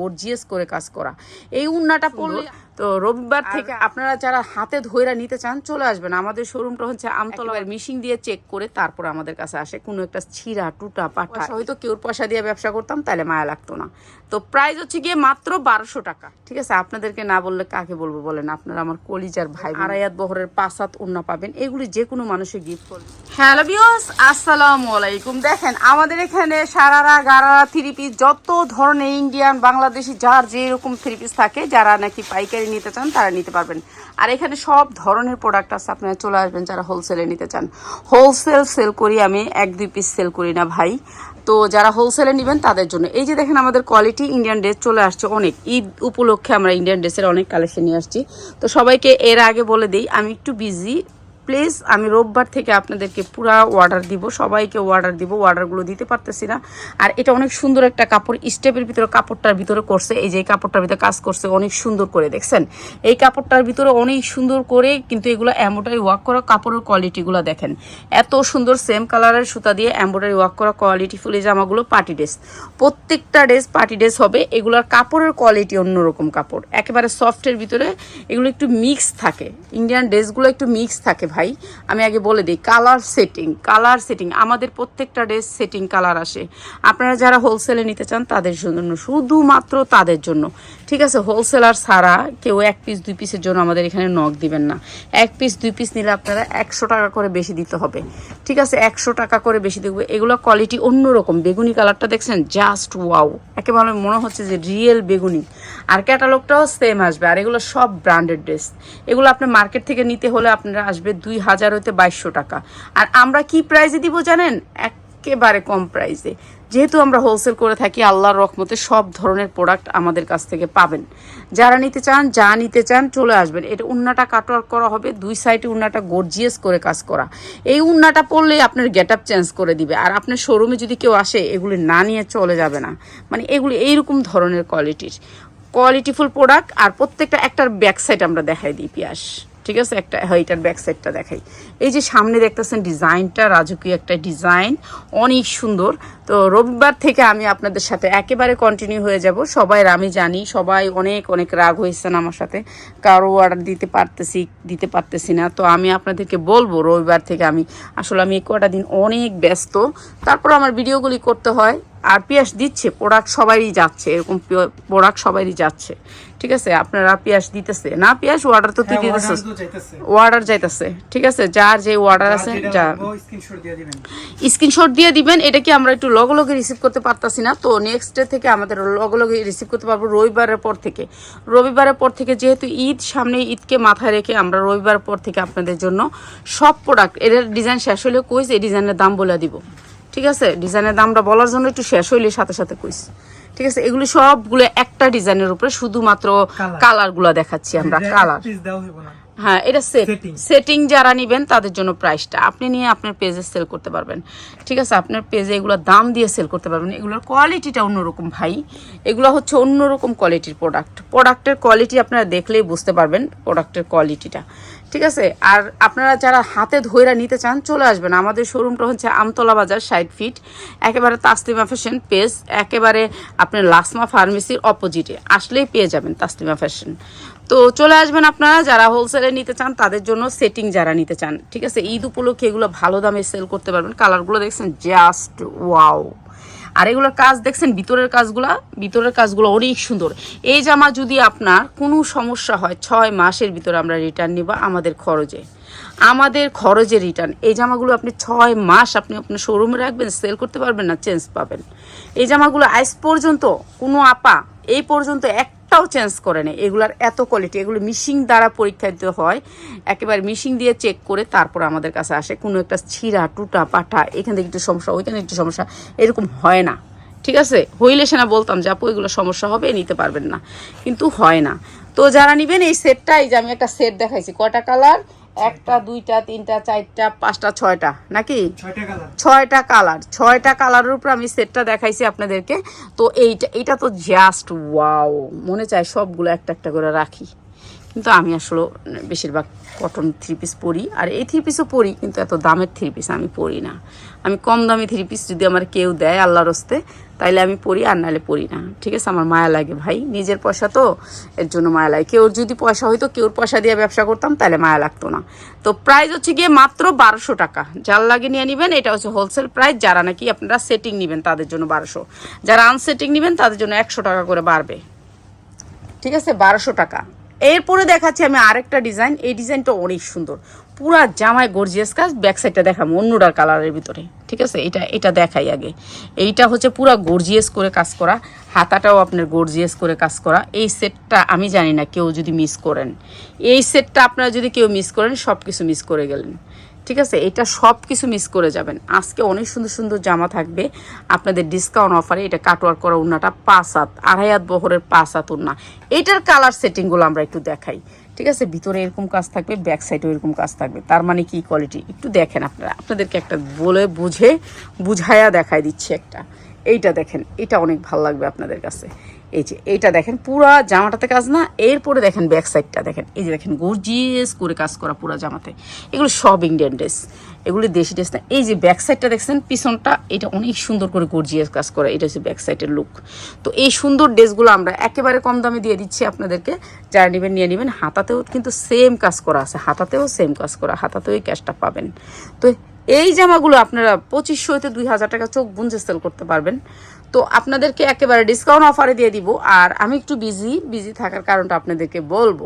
Gorgeous করে কাজ করা। এই উন্নাটা পড়লে তো রবিবার থেকে আপনারা যারা হাতে ধইরা নিতে চান চলে আসবেন। আমাদের শোরুমটা হচ্ছে আমতলা মিশিং দিয়ে চেক করে তারপর আমাদের কাছে আসে। কোনো একটা ছিঁড়া টুটা পাঠা। হয়তো কেউর পয়সা দিয়ে ব্যবসা করতাম তাহলে মায়া লাগতো না। তো প্রাইস হচ্ছে গিয়ে মাত্র বারোশো টাকা। ঠিক আছে? আপনাদেরকে না বললে কাকে বলব বলেন? আপনারা আমার কলিজার ভাই আড়াইয়াত বহরের পাঁচাত উন্না পাবেন। এগুলি যে কোনো মানুষের গিফট করবে। হ্যালো বিয়স আসসালামু আলাইকুম। দেখেন আমাদের এখানে সারারা গারারা থ্রি পিস যত ধরনের ইন্ডিয়ান বাংলাদেশি যার যেরকম থ্রি পিস থাকে, যারা নাকি পাইকারি নিতে চান, তারা নিতে পারবেন। আর এখানে সব ধরনের প্রোডাক্ট আছে, আপনারা চলে আসবেন যারা হোলসেলে নিতে চান। হোলসেল সেল করি আমি, এক, দুই পিস সেল করি না ভাই। তো যারা হোলসেলে নেবেন, তাদের জন্য। এই যে দেখেন আমাদের কোয়ালিটি ইন্ডিয়ান ড্রেস চলে আসছে অনেক। ঈদ উপলক্ষে আমরা ইন্ডিয়ান ড্রেসের অনেক কালেকশন নিয়ে আসছি। তো সবাইকে এর আগে বলে দিই, আমি একটু বিজি প্লিজ, আমি রোববার থেকে আপনাদেরকে পুরা অর্ডার দিব, সবাইকে অর্ডার দিব অর্ডারগুলো দিতে পারতেছি না। আর এটা অনেক সুন্দর একটা কাপড়, স্টেপের ভিতরে কাপড়টার ভিতরে করছে, এই যে কাপড়টার ভিতরে কাজ করছে, অনেক সুন্দর করে, দেখছেন? এই কাপড়টার ভিতরে অনেক সুন্দর করে কিন্তু এগুলো এম্ব্রয়ডারি ওয়ার্ক করা কাপড়ের কোয়ালিটিগুলো দেখেন। এত সুন্দর সেম কালারের সুতা দিয়ে এম্ব্রয়ডারি ওয়ার্ক করা কোয়ালিটি ফুল জামাগুলো পার্টি ড্রেস প্রত্যেকটা ড্রেস পার্টি ড্রেস হবে, এগুলোর কাপড়ের কোয়ালিটি অন্যরকম কাপড়। একেবারে সফটের ভিতরে এগুলো একটু মিক্স থাকে। ইন্ডিয়ান ড্রেসগুলো একটু মিক্স থাকে ভাই। আমি আগে বলে দিই কালার সেটিং কালার সেটিং আমাদের প্রত্যেকটা ড্রেস সেটিং কালার আসে। আপনারা যারা হোলসেলে নিতে চান, তাদের জন্য, শুধুমাত্র তাদের জন্য। ঠিক আছে হোলসেলার ছাড়া কেউ এক পিস দুই পিসের জন্য আমাদের এখানে নখ দিবেন না। এক পিস দুই পিস নিলে আপনারা একশো টাকা করে বেশি দিতে হবে। ঠিক আছে, একশো টাকা করে বেশি দেখবে এগুলো কোয়ালিটি অন্যরকম। বেগুনি কালারটা দেখছেন? জাস্ট ওয়াও একেবারে মনে হচ্ছে যে রিয়েল বেগুনি। আর ক্যাটালগটাও সেম আসবে। আর এগুলো সব ব্র্যান্ডেড ড্রেস এগুলো আপনার মার্কেট থেকে নিতে হলে আপনারা আসবে দুই হাজার হইতে বাইশশো টাকা। আর আমরা কি প্রাইজে দিব জানেন? একেবারে কম প্রাইসে যেহেতু আমরা হোলসেল করে থাকি, আল্লাহর রহমতে সব ধরনের প্রোডাক্ট আমাদের কাছ থেকে পাবেন। যারা নিতে চান, যা নিতে চান, চলে আসবেন। এটা উন্নাটা কাটওয়ার্ক করা হবে, দুই সাইডে উন্নাটা গর্জিয়াস করে কাজ করা। এই উন্নাটা পরলে আপনার গেট আপ চেঞ্জ করে দিবে। আর আপনার শোরুমে যদি কেউ আসে, এগুলি না নিয়ে চলে যাবে না। মানে এগুলি এইরকম ধরনের কোয়ালিটির কোয়ালিটিফুল প্রোডাক্ট আর প্রত্যেকটা একটার ব্যাক সাইড আমরা দেখাই দিই, পিয়াস। ঠিক আছে? একটা হ্যাঁ ব্যাক সাইডটা দেখাই। এই যে সামনে দেখতেছেন ডিজাইনটা, রাজকীয় একটা ডিজাইন, অনেক সুন্দর। তো রবিবার থেকে আমি আপনাদের সাথে একেবারে কন্টিনিউ হয়ে যাব। সবাই আমি জানি, সবাই অনেক অনেক রাগ হয়েছেন আমার সাথে। কারও অর্ডার দিতে পারতেছি দিতে পারতেছি না। তো আমি আপনাদেরকে বলব, রবিবার থেকে আমি, আসলে আমি কটা দিন অনেক ব্যস্ত। তারপর আমার ভিডিওগুলি করতে হয়। আর পিয়াস দিচ্ছে প্রোডাক্ট সবারই যাচ্ছে এরকম প্রোডাক্ট সবারই যাচ্ছে। ঠিক আছে? আপনারা পিয়াস দিতেছে। না পিয়াস অর্ডার তো তুই হ্যাঁ, চাইতেছে। অর্ডার যাইতেছে। ঠিক আছে? যার যে অর্ডার আছে যা। লাগবে, দিয়ে দিবেন। স্ক্রিনশট দিয়ে দিবেন। এটা কি আমরা একটু লগে লগে রিসিভ করতে পারতাছি না? তো নেক্সট ডে থেকে আমাদের লগে লগে রিসিভ করতে পারব রবিবারের পর থেকে। রবিবারের পর থেকে যেহেতু ঈদ সামনে ঈদকে মাথায় রেখে আমরা রবিবার পর থেকে আপনাদের জন্য সব প্রোডাক্টের ডিজাইন শেষ হলে কইস এই ডিজাইনের দাম বলে দিব। ঠিক আছে? ডিজাইনের দামটা বলার জন্য একটু শেষ হইলে সাথে সাথে কইস। ঠিক আছে? এগুলি সবগুলো একটা ডিজাইনের উপরে শুধুমাত্র. কালারগুলো দেখাচ্ছি আমরা কালার হ্যাঁ এটা সেট সেটিং যারা নেবেন তাদের জন্য প্রাইসটা আপনি নিয়ে আপনার পেজে সেল করতে পারবেন। ঠিক আছে? আপনার পেজে এগুলো দাম দিয়ে সেল করতে পারবেন। এগুলোর কোয়ালিটিটা অন্যরকম ভাই। এগুলো হচ্ছে অন্যরকম কোয়ালিটির প্রোডাক্ট প্রোডাক্টের কোয়ালিটি আপনারা দেখলেই বুঝতে পারবেন প্রোডাক্টের কোয়ালিটিটা ঠিক আছে? আর আপনারা যারা হাতে ধইরা নিতে চান, চলে আসবেন। আমাদের শোরুমটা হচ্ছে আমতলা বাজার, ষাট ফিট একেবারে তাসলিমা ফ্যাশন পেজ একেবারে আপনার লাসমা ফার্মেসির অপোজিটে আসলেই পেয়ে যাবেন তাসলিমা ফ্যাশন তো চলে আসবেন আপনারা, যারা হোলসেলে নিতে চান, তাদের জন্য সেটিং যারা নিতে চান। ঠিক আছে? ঈদ উপলক্ষে এগুলো ভালো দামে সেল করতে পারবেন। কালারগুলো দেখছেন জাস্ট ওয়াও আর এগুলোর কাজ দেখছেন, ভিতরের কাজগুলা, ভিতরের কাজগুলো অনেক সুন্দর। এই জামা যদি আপনার কোনো সমস্যা হয়, ছয় মাসের ভিতরে আমরা রিটার্ন নিব আমাদের খরচে। আমাদের খরচে রিটার্ন এই জামাগুলো আপনি ছয় মাস আপনি আপনার শোরুমে রাখবেন সেল করতে পারবেন না চেঞ্জ পাবেন। এই জামাগুলো আজ পর্যন্ত কোনো আপা, এই পর্যন্ত একটাও চেঞ্জ করে নেয় এগুলার এত কোয়ালিটি এগুলো মিশিং দ্বারা পরীক্ষা দিতে হয়। একেবারে মিশিং দিয়ে চেক করে তারপর আমাদের কাছে আসে। কোনো একটা ছিঁড়া, টুটা পাঠা এখান থেকে একটু সমস্যা, ওইখানে একটু সমস্যা, এরকম হয় না। ঠিক আছে? হইলে সে না বলতাম যে, আপু, এগুলো সমস্যা হবে নিতে পারবেন না। কিন্তু হয় না। তো যারা নিবেন এই সেটটাই যে আমি একটা সেট দেখাইছি কটা কালার একটা দুইটা তিনটা চারটা পাঁচটা ছয়টা নাকি? ছয়টা কালার ছয়টা কালারের উপর আমি সেটটা দেখাইছি আপনাদেরকে। তো এইটা এটা তো জাস্ট ওয়াও মনে চায় সবগুলো একটা একটা করে রাখি। কিন্তু আমি আসলে বেশিরভাগ কটন থ্রি পিস পরি। আর এই থ্রি পিসও পরি, কিন্তু এত দামের থ্রি পিস আমি পরি না। আমি কম দামি থ্রি পিস যদি আমার কেউ দেয় আল্লাহর হস্তে তাইলে আমি পরি আর নাহলে পড়ি না। ঠিক আছে? আমার মায়া লাগে ভাই। নিজের পয়সা তো, এর জন্য মায়া লাগে। কেউর যদি পয়সা হইতো, কেউর পয়সা দিয়ে ব্যবসা করতাম তাহলে মায়া লাগতো না। তো প্রাইস হচ্ছে গিয়ে মাত্র বারোশো টাকা। যার লাগে নিয়ে নেবেন, এটা হচ্ছে হোলসেল প্রাইস যারা নাকি আপনারা সেটিং নেবেন, তাদের জন্য বারোশো। যারা আনসেটিং নেবেন, তাদের জন্য একশো টাকা করে বাড়বে। ঠিক আছে? বারোশো টাকা। এরপরে দেখাচ্ছি আমি আরেকটা ডিজাইন। এই ডিজাইনটা অনেক সুন্দর। পুরা জামায় গর্জিয়াস কাজ ব্যাক সাইডটা দেখাবো অন্যটার কালারের ভিতরে। ঠিক আছে? এটা এটা দেখাই আগে। এইটা হচ্ছে পুরা গর্জিয়াস করে কাজ করা। হাতাটাও আপনার গর্জিয়াস করে কাজ করা। এই সেটটা আমি জানি না কেউ যদি মিস করেন। এই সেটটা আপনারা যদি কেউ মিস করেন সব কিছু মিস করে গেলেন। ঠিক আছে? এটা সব কিছু মিস করে যাবেন। আজকে অনেক সুন্দর সুন্দর জামা থাকবে। আপনাদের ডিসকাউন্ট অফারে এটা কাটওয়ার করা উন্নাটা পাঁচ হাত আড়াই হাত বহরের পাঁচ হাত উন্না। এইটার কালার সেটিংগুলো আমরা একটু দেখাই। ঠিক আছে? ভিতরে এরকম কাজ থাকবে ব্যাক সাইডেও এরকম কাজ থাকবে। তার মানে কি কোয়ালিটি একটু দেখেন আপনারা। আপনাদেরকে একটা বলে বুঝে, বুঝায়া দেখাই দিচ্ছি একটা। এইটা দেখেন, এটা অনেক ভালো লাগবে আপনাদের কাছে। এই যে, এইটা দেখেন, পুরা জামাটাতে কাজ না, এরপরে দেখেন ব্যাক সাইডটা দেখেন। এই যে দেখেন গর্জিয়াস করে কাজ করা পুরা জামাতে। এগুলো সব ইন্ডিয়ান ড্রেস এগুলি দেশি ড্রেস না। এই যে ব্যাক সাইডটা দেখছেন, পিছনটা, এটা অনেক সুন্দর করে গর্জিয়াস কাজ করা, এটা হচ্ছে ব্যাক সাইডের লুক তো এই সুন্দর ড্রেসগুলো আমরা একেবারে কম দামে দিয়ে দিচ্ছি আপনাদেরকে। যারা নেবেন, নিয়ে নেবেন। হাতাতেও কিন্তু সেম কাজ করা আছে, হাতাতেও সেম কাজ করা, হাতাতেও এই ক্যাশটা পাবেন। তো এই জামাগুলো আপনারা পঁচিশশো হতে দুই হাজার টাকা চোখ বুঞ্জে সেল করতে পারবেন। তো আপনাদেরকে একেবারে ডিসকাউন্ট অফারে দিয়ে দিব। আর আমি একটু বিজি বিজি থাকার কারণটা আপনাদেরকে বলব।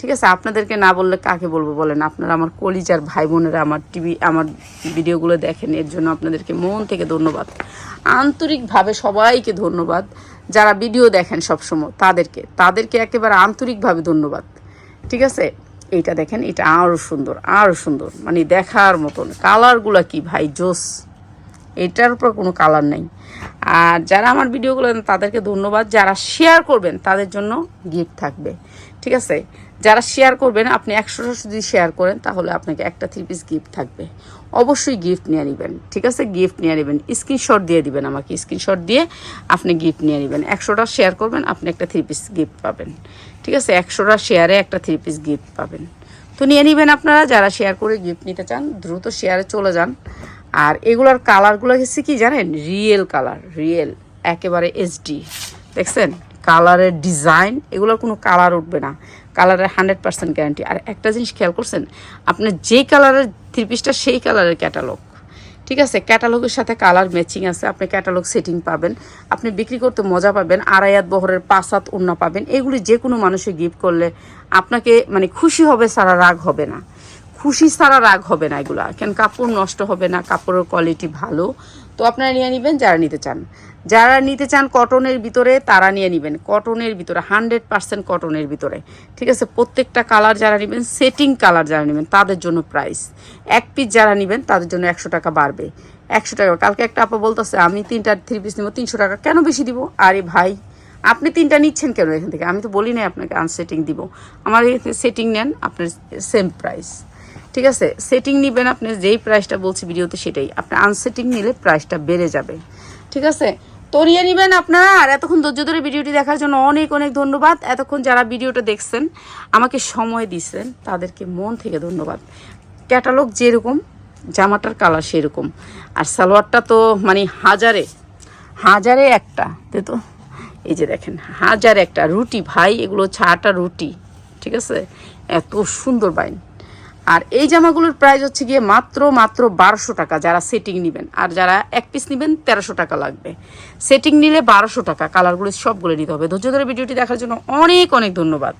ঠিক আছে? আপনাদেরকে না বললে কাকে বলব বলেন? আপনারা আমার কলিজার ভাই বোনেরা আমার টিভি আমার ভিডিওগুলো দেখেন, এর জন্য আপনাদেরকে মন থেকে ধন্যবাদ। আন্তরিকভাবে সবাইকে ধন্যবাদ। যারা ভিডিও দেখেন সবসময়, তাদেরকে তাদেরকে একেবারে আন্তরিকভাবে ধন্যবাদ। ঠিক আছে? এইটা দেখেন, এটা আরও সুন্দর আরও সুন্দর। মানে দেখার মতন। কালারগুলো কি ভাই? জোস। এটার উপর কোনো কালার নেই। আর যারা আমার ভিডিওগুলো তাদেরকে ধন্যবাদ। যারা শেয়ার করবেন, তাদের জন্য গিফট থাকবে। ঠিক আছে? যারা শেয়ার করবেন, আপনি একশোটা যদি শেয়ার করেন, তাহলে আপনাকে একটা থ্রি পিস গিফট থাকবে। অবশ্যই গিফট নিয়ে নেবেন। ঠিক আছে? গিফট নিয়ে নেবেন। স্ক্রিনশট দিয়ে দিবেন আমাকে। স্ক্রিনশট দিয়ে আপনি গিফট নিয়ে নেবেন। একশোটা শেয়ার করবেন, আপনি একটা থ্রি পিস গিফট পাবেন। ঠিক আছে? একশোটা শেয়ারে একটা থ্রি পিস গিফট পাবেন। তো নিয়ে নেবেন আপনারা। যারা শেয়ার করে গিফট নিতে চান, দ্রুত শেয়ারে চলে যান। আর এগুলোর কালারগুলো হচ্ছে কি জানেন? রিয়েল কালার, রিয়েল, একেবারে এইচডি দেখছেন? কালারের ডিজাইন, এগুলোর কোনো কালার উঠবে না। কালারের হান্ড্রেড পার্সেন্ট গ্যারান্টি। আর একটা জিনিস খেয়াল করছেন আপনার যেই কালারের থ্রি পিসটা সেই কালারের ক্যাটালগ। ঠিক আছে? ক্যাটালগের সাথে কালার ম্যাচিং আছে, আপনি ক্যাটালগ সেটিং পাবেন। আপনি বিক্রি করতে মজা পাবেন, আড়াইয়াত বহরের পাঁচ হাত পাবেন। এগুলি যে কোনো মানুষে গিফট করলে আপনাকে মানে খুশি হবে সারা রাগ হবে না। খুশি ছাড়া রাগ হবে না এগুলো। কেন কাপড় নষ্ট হবে না, কাপড়ের কোয়ালিটি ভালো। তো আপনারা নিয়ে নেবেন, যারা নিতে চান। যারা নিতে চান কটনের ভিতরে, তারা নিয়ে নেবেন। কটনের ভিতরে হান্ড্রেড পার্সেন্ট কটনের ভিতরে। ঠিক আছে? প্রত্যেকটা কালার যারা নেবেন সেটিং কালার যারা নেবেন, তাদের জন্য প্রাইস এক পিস যারা নেবেন, তাদের জন্য একশো টাকা বাড়বে। একশো টাকা। কালকে একটা আপা বলতেছে, আমি তিনটা থ্রি পিস নেব, তিনশো টাকা কেন বেশি দিব? আরে ভাই, আপনি তিনটা নিচ্ছেন কেন এখান থেকে? আমি তো বলি নাই আপনাকে আনসেটিং দিব। আমার সেটিং নেন, আপনার সেম প্রাইস ঠিক আছে? সেটিং নেবেন আপনি, যেই প্রাইসটা বলছি ভিডিওতে সেটাই। আপনি আনসেটিং নিলে প্রাইসটা বেড়ে যাবে। ঠিক আছে? তরিয়ে নেবেন আপনারা, আর এতক্ষণ ধৈর্য ধরে ভিডিওটি দেখার জন্য অনেক অনেক ধন্যবাদ। এতক্ষণ যারা ভিডিওটা দেখছেন, আমাকে সময় দিচ্ছেন, তাদেরকে মন থেকে ধন্যবাদ। ক্যাটালগ যেরকম, জামাটার কালার সেরকম। আর সালোয়ারটা তো মানে হাজারে হাজারে একটা, তাই তো? এই যে দেখেন, হাজার একটা রুটি ভাই, এগুলো ছাটা রুটি। ঠিক আছে? এত সুন্দর বাইন। আর এই জামাগুলোর প্রাইস হচ্ছে গিয়ে মাত্র মাত্র বারোশো টাকা যারা সেটিং নেবেন। আর যারা এক পিস নেবেন, তেরোশো টাকা লাগবে। সেটিং নিলে বারোশো টাকা কালারগুলো সবগুলো নিতে হবে। ধৈর্য ধরে ভিডিওটি দেখার জন্য অনেক অনেক ধন্যবাদ।